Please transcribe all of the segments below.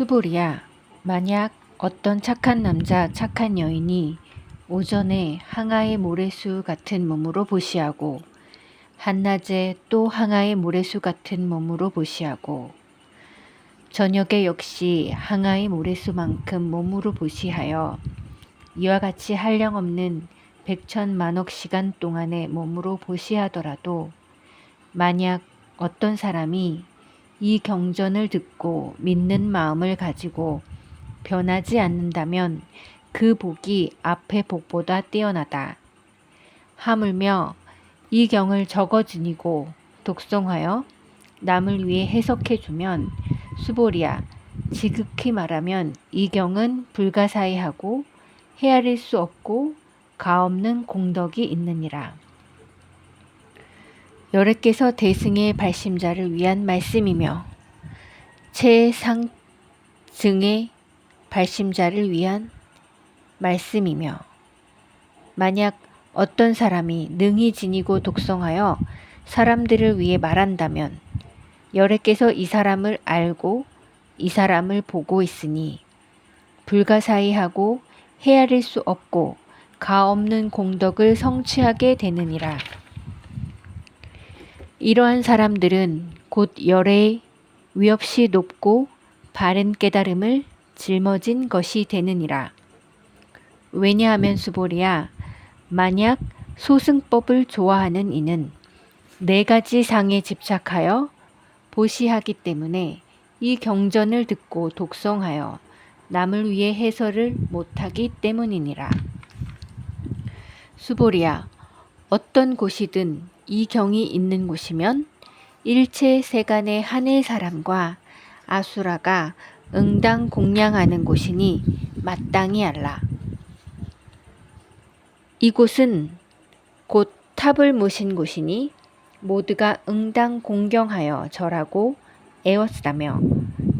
수불이야, 만약 어떤 착한 남자, 착한 여인이 오전에 항아의 모래수 같은 몸으로 보시하고 한낮에 또 항아의 모래수 같은 몸으로 보시하고 저녁에 역시 항아의 모래수만큼 몸으로 보시하여 이와 같이 한량 없는 백천만억 시간 동안의 몸으로 보시하더라도 만약 어떤 사람이 이 경전을 듣고 믿는 마음을 가지고 변하지 않는다면 그 복이 앞의 복보다 뛰어나다. 하물며 이 경을 적어 지니고 독송하여 남을 위해 해석해 주면 수보리야 지극히 말하면 이 경은 불가사의하고 헤아릴 수 없고 가없는 공덕이 있느니라. 여러께서 대승의 발심자를 위한 말씀이며 최상승의 발심자를 위한 말씀이며 만약 어떤 사람이 능히 지니고 독성하여 사람들을 위해 말한다면 여러께서 이 사람을 알고 이 사람을 보고 있으니 불가사의하고 헤아릴 수 없고 가 없는 공덕을 성취하게 되느니라. 이러한 사람들은 곧 열의 위없이 높고 바른 깨달음을 짊어진 것이 되느니라. 왜냐하면 수보리야, 만약 소승법을 좋아하는 이는 네 가지 상에 집착하여 보시하기 때문에 이 경전을 듣고 독성하여 남을 위해 해설을 못하기 때문이니라. 수보리야, 어떤 곳이든 이 경이 있는 곳이면 일체 세간의 하늘 사람과 아수라가 응당 공양하는 곳이니 마땅히 알라. 이곳은 곧 탑을 모신 곳이니 모두가 응당 공경하여 절하고 애웠다며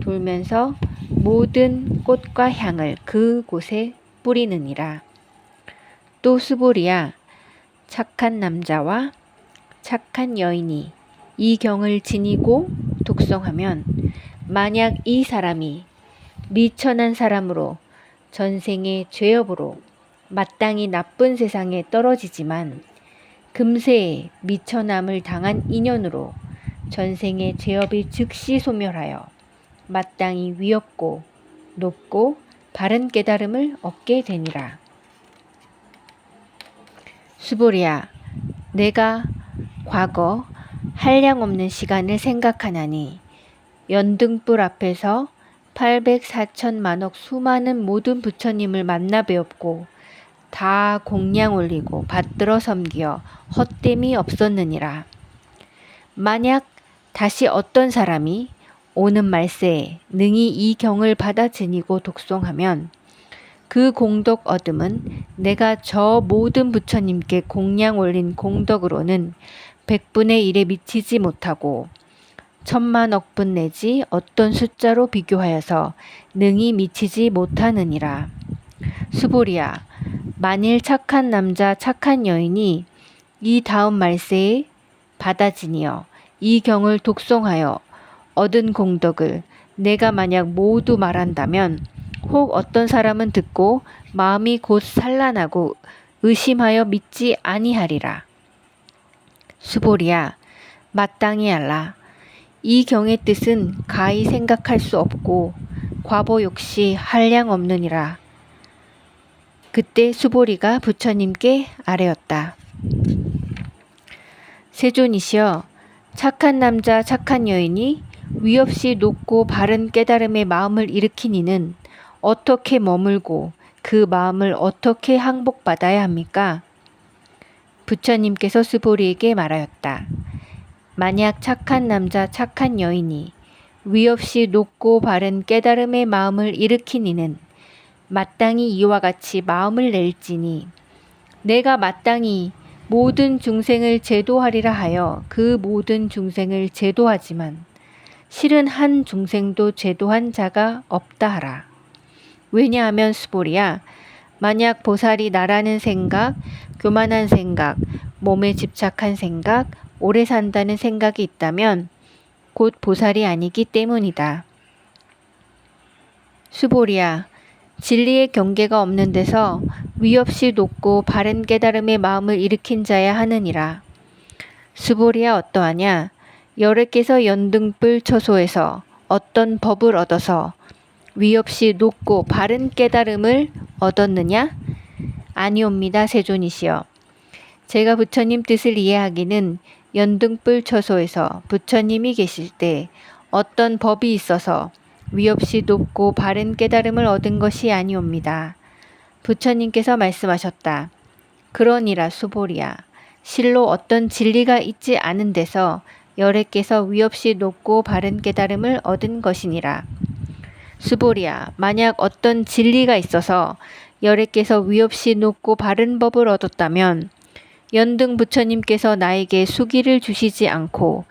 돌면서 모든 꽃과 향을 그 곳에 뿌리느니라. 또 수보리야 착한 남자와 착한 여인이 이 경을 지니고 독성하면 만약 이 사람이 미천한 사람으로 전생의 죄업으로 마땅히 나쁜 세상에 떨어지지만 금세에 미천함을 당한 인연으로 전생의 죄업이 즉시 소멸하여 마땅히 위없고 높고 바른 깨달음을 얻게 되니라. 수보리야, 내가 과거 한량 없는 시간을 생각하나니 연등불 앞에서 804천만억 수많은 모든 부처님을 만나 배웠고 다 공양 올리고 받들어 섬기어 헛됨이 없었느니라. 만약 다시 어떤 사람이 오는 말세에 능히 이 경을 받아 지니고 독송하면 그 공덕 얻음은 내가 저 모든 부처님께 공양 올린 공덕으로는 백분의 일에 미치지 못하고 천만 억분 내지 어떤 숫자로 비교하여서 능히 미치지 못하느니라. 수보리야, 만일 착한 남자, 착한 여인이 이 다음 말세에 받아지니어 이 경을 독송하여 얻은 공덕을 내가 만약 모두 말한다면 혹 어떤 사람은 듣고 마음이 곧 산란하고 의심하여 믿지 아니하리라. 수보리야, 마땅히 알라. 이 경의 뜻은 가히 생각할 수 없고 과보 역시 한량 없느니라. 그때 수보리가 부처님께 아뢰었다. 세존이시여, 착한 남자, 착한 여인이 위없이 높고 바른 깨달음의 마음을 일으킨 이는 어떻게 머물고 그 마음을 어떻게 항복받아야 합니까? 부처님께서 스보리에게 말하였다. 만약 착한 남자, 착한 여인이 위없이 높고 바른 깨달음의 마음을 일으킨 이는 마땅히 이와 같이 마음을 낼지니 내가 마땅히 모든 중생을 제도하리라 하여 그 모든 중생을 제도하지만 실은 한 중생도 제도한 자가 없다 하라. 왜냐하면 스보리야 만약 보살이 나라는 생각, 교만한 생각, 몸에 집착한 생각, 오래 산다는 생각이 있다면 곧 보살이 아니기 때문이다. 수보리야, 진리의 경계가 없는 데서 위 없이 높고 바른 깨달음의 마음을 일으킨 자야 하느니라. 수보리야 어떠하냐? 여래께서 연등불 처소에서 어떤 법을 얻어서 위 없이 높고 바른 깨달음을 얻었느냐? 아니옵니다, 세존이시여. 제가 부처님 뜻을 이해하기는 연등불 처소에서 부처님이 계실 때 어떤 법이 있어서 위 없이 높고 바른 깨달음을 얻은 것이 아니옵니다. 부처님께서 말씀하셨다. 그러니라 수보리야. 실로 어떤 진리가 있지 않은 데서 열애께서 위 없이 높고 바른 깨달음을 얻은 것이니라. 수보리야, 만약 어떤 진리가 있어서 열애께서 위 없이 높고 바른 법을 얻었다면 연등 부처님께서 나에게 수기를 주시지 않고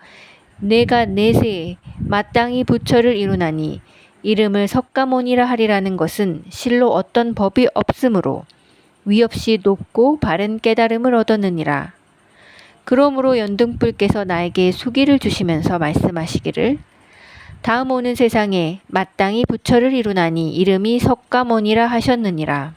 내가 내세에 마땅히 부처를 이루나니 이름을 석가모니라 하리라는 것은 실로 어떤 법이 없으므로 위 없이 높고 바른 깨달음을 얻었느니라. 그러므로 연등불께서 나에게 수기를 주시면서 말씀하시기를 다음 오는 세상에 마땅히 부처를 이루나니 이름이 석가모니라 하셨느니라.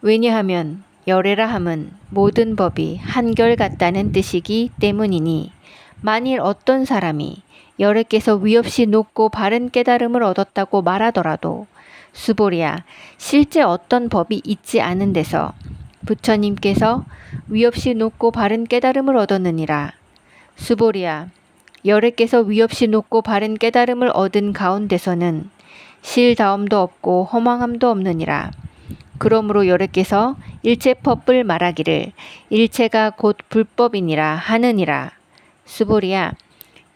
왜냐하면 열애라 함은 모든 법이 한결같다는 뜻이기 때문이니 만일 어떤 사람이 열애께서 위없이 높고 바른 깨달음을 얻었다고 말하더라도 수보리야 실제 어떤 법이 있지 않은 데서 부처님께서 위없이 높고 바른 깨달음을 얻었느니라 수보리야 열애께서 위없이 높고 바른 깨달음을 얻은 가운데서는 실다움도 없고 허망함도 없느니라 그러므로 열애께서 일체 법을 말하기를 일체가 곧 불법이니라 하느니라 수보리야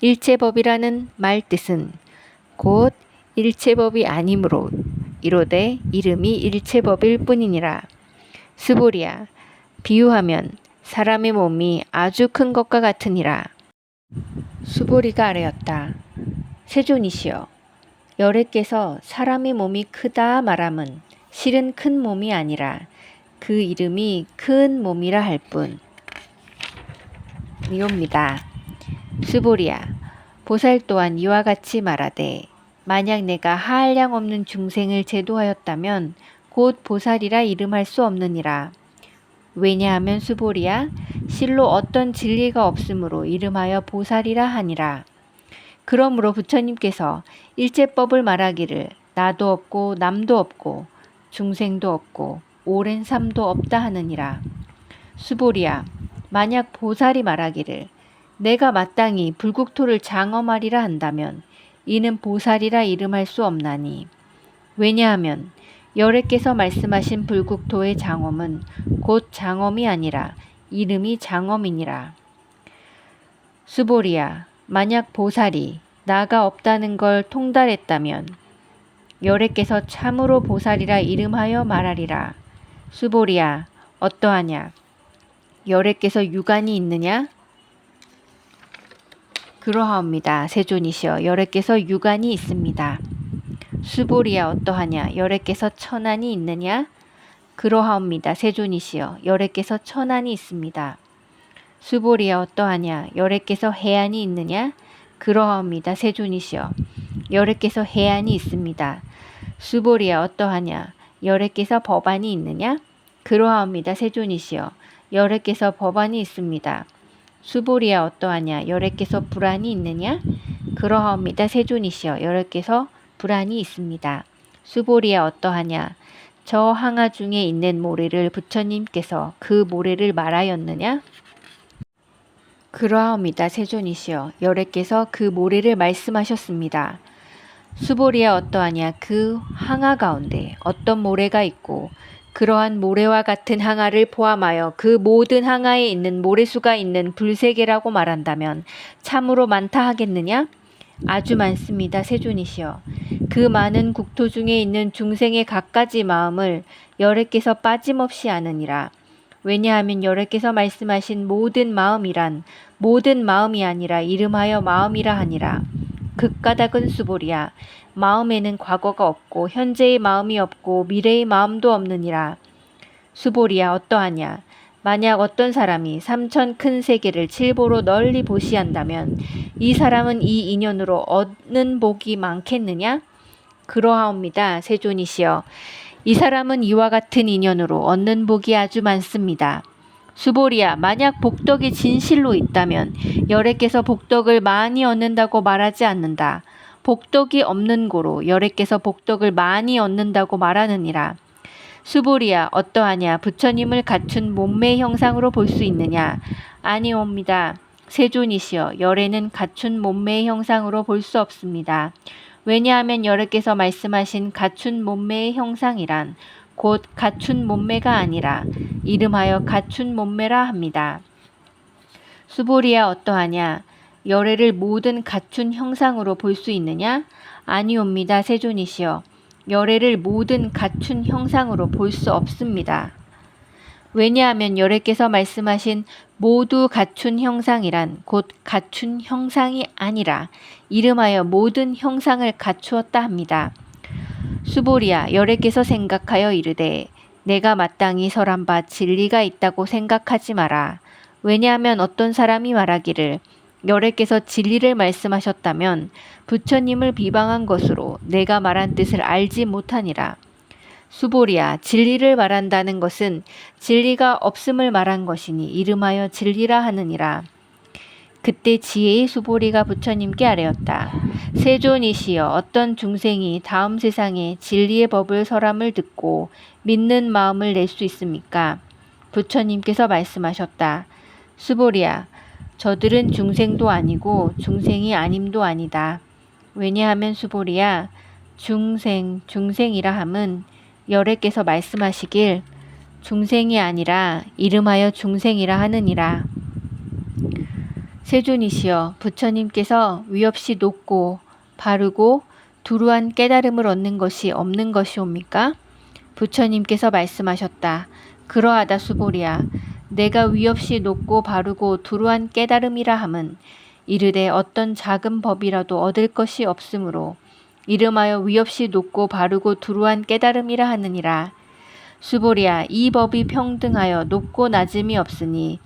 일체법이라는 말 뜻은 곧 일체법이 아니므로 이로되 이름이 일체법일 뿐이니라. 스보리야 비유하면 사람의 몸이 아주 큰 것과 같으니라. 수보리가 아뢰었다. 세존이시여 열애께서 사람의 몸이 크다 말함은 실은 큰 몸이 아니라 그 이름이 큰 몸이라 할 뿐. 이옵니다. 스보리야 보살 또한 이와 같이 말하되 만약 내가 하한량 없는 중생을 제도하였다면 곧 보살이라 이름할 수 없느니라. 왜냐하면 수보리야 실로 어떤 진리가 없으므로 이름하여 보살이라 하니라. 그러므로 부처님께서 일제법을 말하기를 나도 없고 남도 없고 중생도 없고 오랜 삶도 없다 하느니라. 수보리야 만약 보살이 말하기를 내가 마땅히 불국토를 장엄하리라 한다면 이는 보살이라 이름할 수 없나니 왜냐하면 열애께서 말씀하신 불국토의 장엄은 곧 장엄이 아니라 이름이 장엄이니라. 수보리야 만약 보살이 나가 없다는 걸 통달했다면 열애께서 참으로 보살이라 이름하여 말하리라. 수보리야 어떠하냐 열애께서 유관이 있느냐 그러하옵니다. 세존이시여 열애께서 유관이 있습니다. 수보리야 어떠하냐 열애께서 천안이 있느냐 그러하옵니다. 세존이시여 열애께서 천안이 있습니다. 수보리야 어떠하냐 열애께서 해안이 있느냐 그러하옵니다. 세존이시여 열애께서 해안이 있습니다. 수보리야 어떠하냐 열애께서 법안이 있느냐 그러하옵니다. 세존이시여 열애께서 법안이 있습니다. 수보리야 어떠하냐 열애께서 불안이 있느냐 그러하옵니다 세존이시여 열애께서 불안이 있습니다. 수보리야 어떠하냐 저 항아 중에 있는 모래를 부처님께서 그 모래를 말하였느냐 그러하옵니다 세존이시여 열애께서 그 모래를 말씀하셨습니다. 수보리야 어떠하냐 그 항아 가운데 어떤 모래가 있고 그러한 모래와 같은 항아를 포함하여 그 모든 항아에 있는 모래수가 있는 불세계라고 말한다면 참으로 많다 하겠느냐? 아주 많습니다. 세존이시여. 그 많은 국토 중에 있는 중생의 갖가지 마음을 열애께서 빠짐없이 아느니라. 왜냐하면 열애께서 말씀하신 모든 마음이란 모든 마음이 아니라 이름하여 마음이라 하니라. 극가닥은 수보리야. 마음에는 과거가 없고 현재의 마음이 없고 미래의 마음도 없느니라. 수보리야 어떠하냐? 만약 어떤 사람이 삼천 큰 세계를 칠보로 널리 보시한다면 이 사람은 이 인연으로 얻는 복이 많겠느냐? 그러하옵니다. 세존이시여. 이 사람은 이와 같은 인연으로 얻는 복이 아주 많습니다. 수보리야, 만약 복덕이 진실로 있다면 열애께서 복덕을 많이 얻는다고 말하지 않는다. 복덕이 없는 고로 열애께서 복덕을 많이 얻는다고 말하느니라. 수보리야, 어떠하냐? 부처님을 갖춘 몸매의 형상으로 볼 수 있느냐? 아니옵니다. 세존이시여, 열애는 갖춘 몸매의 형상으로 볼 수 없습니다. 왜냐하면 여러께서 말씀하신 갖춘 몸매의 형상이란 곧 갖춘 몸매가 아니라 이름하여 갖춘 몸매라 합니다. 수보리야 어떠하냐? 열애를 모든 갖춘 형상으로 볼 수 있느냐? 아니옵니다. 세존이시여. 열애를 모든 갖춘 형상으로 볼 수 없습니다. 왜냐하면 열애께서 말씀하신 모두 갖춘 형상이란 곧 갖춘 형상이 아니라 이름하여 모든 형상을 갖추었다 합니다. 수보리야 열애께서 생각하여 이르되 내가 마땅히 설한 바 진리가 있다고 생각하지 마라. 왜냐하면 어떤 사람이 말하기를 열애께서 진리를 말씀하셨다면 부처님을 비방한 것으로 내가 말한 뜻을 알지 못하니라. 수보리야, 진리를 말한다는 것은 진리가 없음을 말한 것이니 이름하여 진리라 하느니라. 그때 지혜의 수보리가 부처님께 아뢰었다. 세존이시여 어떤 중생이 다음 세상에 진리의 법을 설함을 듣고 믿는 마음을 낼 수 있습니까? 부처님께서 말씀하셨다. 수보리야, 저들은 중생도 아니고 중생이 아님도 아니다. 왜냐하면 수보리야, 중생, 중생이라 함은 열애께서 말씀하시길 중생이 아니라 이름하여 중생이라 하느니라. 세존이시여 부처님께서 위없이 높고 바르고 두루한 깨달음을 얻는 것이 없는 것이옵니까? 부처님께서 말씀하셨다. 그러하다 수보리야. 내가 위없이 높고 바르고 두루한 깨달음이라 함은 이르되 어떤 작은 법이라도 얻을 것이 없으므로 이름하여 위없이 높고 바르고 두루한 깨달음이라 하느니라. 수보리야 이 법이 평등하여 높고 낮음이 없으니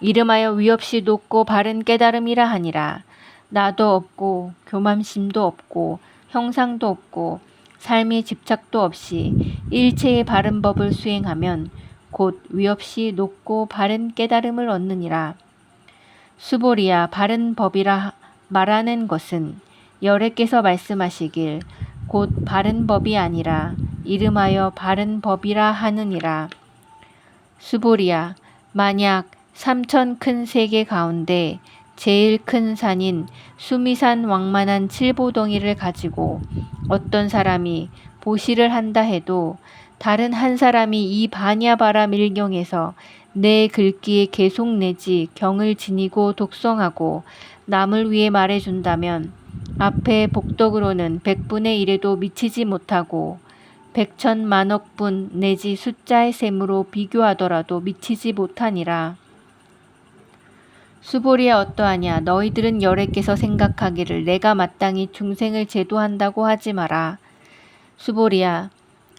이름하여 위없이 높고 바른 깨달음이라 하니라. 나도 없고 교만심도 없고 형상도 없고 삶의 집착도 없이 일체의 바른 법을 수행하면 곧 위없이 높고 바른 깨달음을 얻느니라. 수보리야 바른 법이라 말하는 것은 열애께서 말씀하시길 곧 바른 법이 아니라 이름하여 바른 법이라 하느니라. 수보리야 만약 삼천 큰 세계 가운데 제일 큰 산인 수미산 왕만한 칠보덩이를 가지고 어떤 사람이 보시를 한다 해도 다른 한 사람이 이 바냐바라 밀경에서 내 글귀에 계속 내지 경을 지니고 독성하고 남을 위해 말해준다면 앞에 복덕으로는 백분의 일에도 미치지 못하고 백천만억분 내지 숫자의 셈으로 비교하더라도 미치지 못하니라. 수보리야 어떠하냐 너희들은 열애께서 생각하기를 내가 마땅히 중생을 제도한다고 하지 마라. 수보리야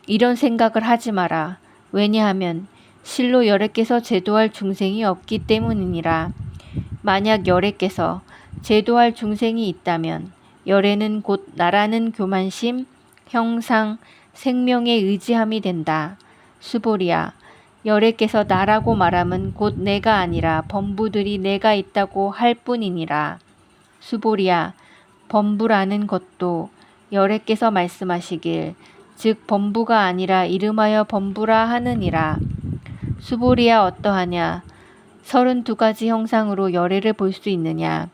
이런 생각을 하지 마라. 왜냐하면 실로 열애께서 제도할 중생이 없기 때문이니라. 만약 열애께서 제도할 중생이 있다면 열애는 곧 나라는 교만심, 형상, 생명의 의지함이 된다. 수보리야, 열애께서 나라고 말함은 곧 내가 아니라 범부들이 내가 있다고 할 뿐이니라. 수보리야, 범부라는 것도 열애께서 말씀하시길, 즉 범부가 아니라 이름하여 범부라 하느니라. 수보리야 어떠하냐? 서른 두 가지 형상으로 열애를 볼 수 있느냐?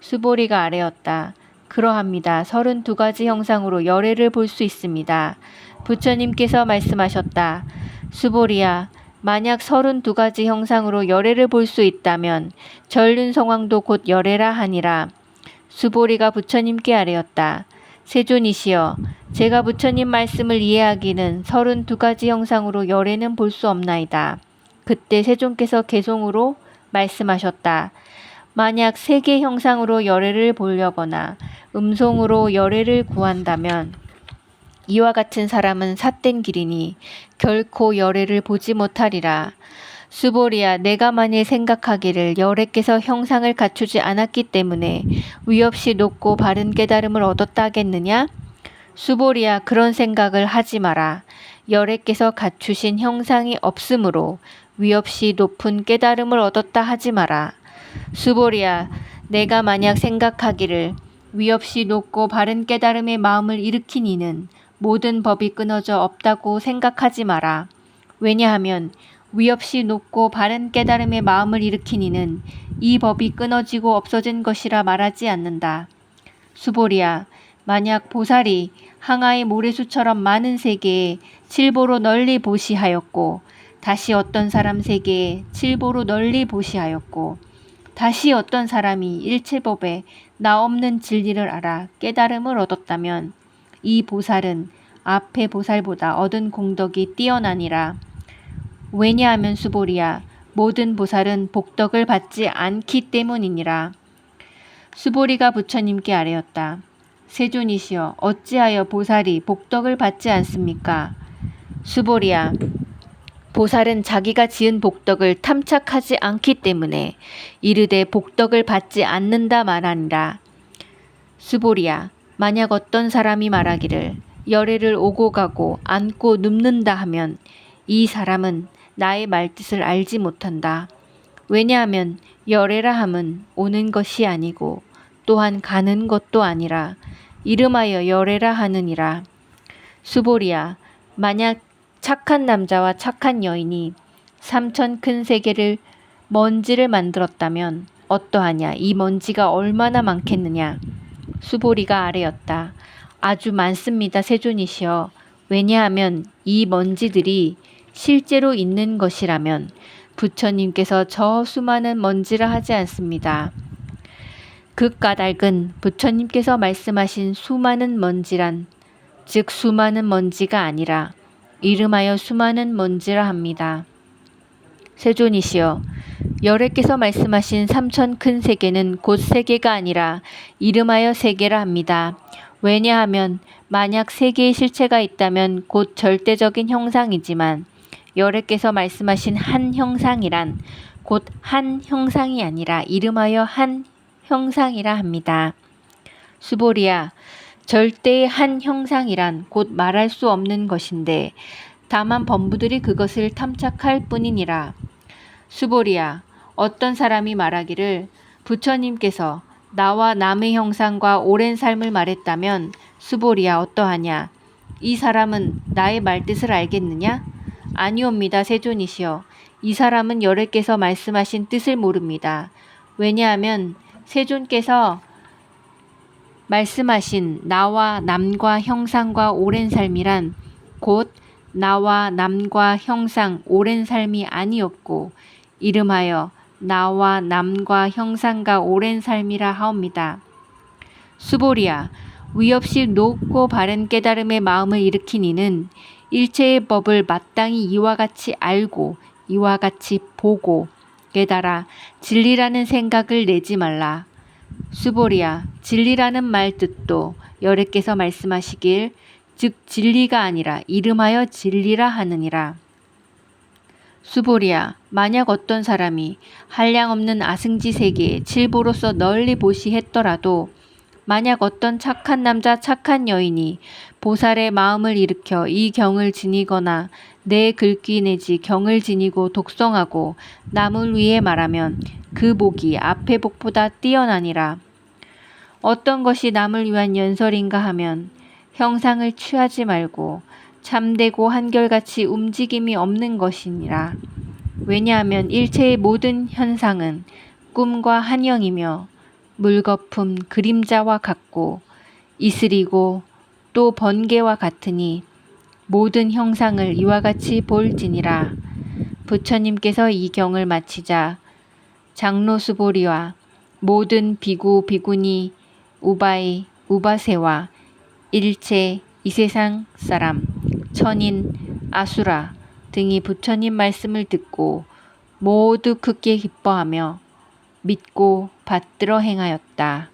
수보리가 아래었다. 그러합니다. 서른 두 가지 형상으로 열애를 볼 수 있습니다. 부처님께서 말씀하셨다. 수보리야, 만약 서른 두 가지 형상으로 열애를 볼 수 있다면 전륜 성왕도 곧 열애라 하니라. 수보리가 부처님께 아뢰었다. 세존이시여, 제가 부처님 말씀을 이해하기는 서른 두 가지 형상으로 열애는 볼 수 없나이다. 그때 세존께서 개송으로 말씀하셨다. 만약 세계 형상으로 열애를 보려거나 음성으로 열애를 구한다면 이와 같은 사람은 삿된 길이니 결코 열애를 보지 못하리라. 수보리야 내가 만일 생각하기를 열애께서 형상을 갖추지 않았기 때문에 위없이 높고 바른 깨달음을 얻었다 하겠느냐? 수보리야 그런 생각을 하지 마라. 여래께서 갖추신 형상이 없으므로 위없이 높은 깨달음을 얻었다 하지 마라. 수보리야 내가 만약 생각하기를 위없이 높고 바른 깨달음의 마음을 일으킨 이는 모든 법이 끊어져 없다고 생각하지 마라. 왜냐하면 위없이 높고 바른 깨달음의 마음을 일으킨 이는 이 법이 끊어지고 없어진 것이라 말하지 않는다. 수보리야, 만약 보살이 항아의 모래수처럼 많은 세계에 칠보로 널리 보시하였고, 다시 어떤 사람 세계에 칠보로 널리 보시하였고, 다시 어떤 사람이 일체법에 나 없는 진리를 알아 깨달음을 얻었다면, 이 보살은 앞의 보살보다 얻은 공덕이 뛰어나니라. 왜냐하면 수보리야, 모든 보살은 복덕을 받지 않기 때문이니라. 수보리가 부처님께 아뢰었다. 세존이시여, 어찌하여 보살이 복덕을 받지 않습니까? 수보리야, 보살은 자기가 지은 복덕을 탐착하지 않기 때문에 이르되 복덕을 받지 않는다 말하니라. 수보리야, 만약 어떤 사람이 말하기를 열애를 오고 가고 안고 눕는다 하면 이 사람은 나의 말뜻을 알지 못한다. 왜냐하면 열애라 함은 오는 것이 아니고 또한 가는 것도 아니라 이름하여 열애라 하느니라. 수보리야, 만약 착한 남자와 착한 여인이 삼천 큰 세계를 먼지를 만들었다면 어떠하냐? 이 먼지가 얼마나 많겠느냐? 수보리가 아래였다. 아주 많습니다, 세존이시여. 왜냐하면 이 먼지들이 실제로 있는 것이라면 부처님께서 저 수많은 먼지라 하지 않습니다. 그 까닭은 부처님께서 말씀하신 수많은 먼지란 즉 수많은 먼지가 아니라 이름하여 수많은 먼지라 합니다. 세존이시여, 열애께서 말씀하신 삼천 큰 세계는 곧 세계가 아니라 이름하여 세계라 합니다. 왜냐하면 만약 세계의 실체가 있다면 곧 절대적인 형상이지만 열애께서 말씀하신 한 형상이란 곧 한 형상이 아니라 이름하여 한 형상이라 합니다. 수보리야, 절대의 한 형상이란 곧 말할 수 없는 것인데 다만 범부들이 그것을 탐착할 뿐이니라. 수보리야, 어떤 사람이 말하기를 부처님께서 나와 남의 형상과 오랜 삶을 말했다면 수보리야 어떠하냐? 이 사람은 나의 말뜻을 알겠느냐? 아니옵니다, 세존이시여. 이 사람은 여래께서 말씀하신 뜻을 모릅니다. 왜냐하면 세존께서 말씀하신 나와 남과 형상과 오랜 삶이란 곧 나와 남과 형상 오랜 삶이 아니었고 이름하여 나와 남과 형상과 오랜 삶이라 하옵니다. 수보리야 위없이 높고 바른 깨달음의 마음을 일으킨 이는 일체의 법을 마땅히 이와 같이 알고 이와 같이 보고 깨달아 진리라는 생각을 내지 말라. 수보리야 진리라는 말 뜻도 여래께서 말씀하시길 즉 진리가 아니라 이름하여 진리라 하느니라. 수보리야 만약 어떤 사람이 한량없는 아승지 세계에 칠보로서 널리 보시했더라도 만약 어떤 착한 남자 착한 여인이 보살의 마음을 일으켜 이 경을 지니거나 내 글귀 내지 경을 지니고 독성하고 남을 위해 말하면 그 복이 앞의 복보다 뛰어나니라. 어떤 것이 남을 위한 연설인가 하면 형상을 취하지 말고 참되고 한결같이 움직임이 없는 것이니라. 왜냐하면 일체의 모든 현상은 꿈과 한영이며 물거품 그림자와 같고 이슬이고 또 번개와 같으니 모든 형상을 이와 같이 볼지니라. 부처님께서 이 경을 마치자 장로 수보리와 모든 비구 비구니 우바이 우바세와 일체 이 세상 사람 천인 아수라 등이 부처님 말씀을 듣고 모두 크게 기뻐하며 믿고 받들어 행하였다.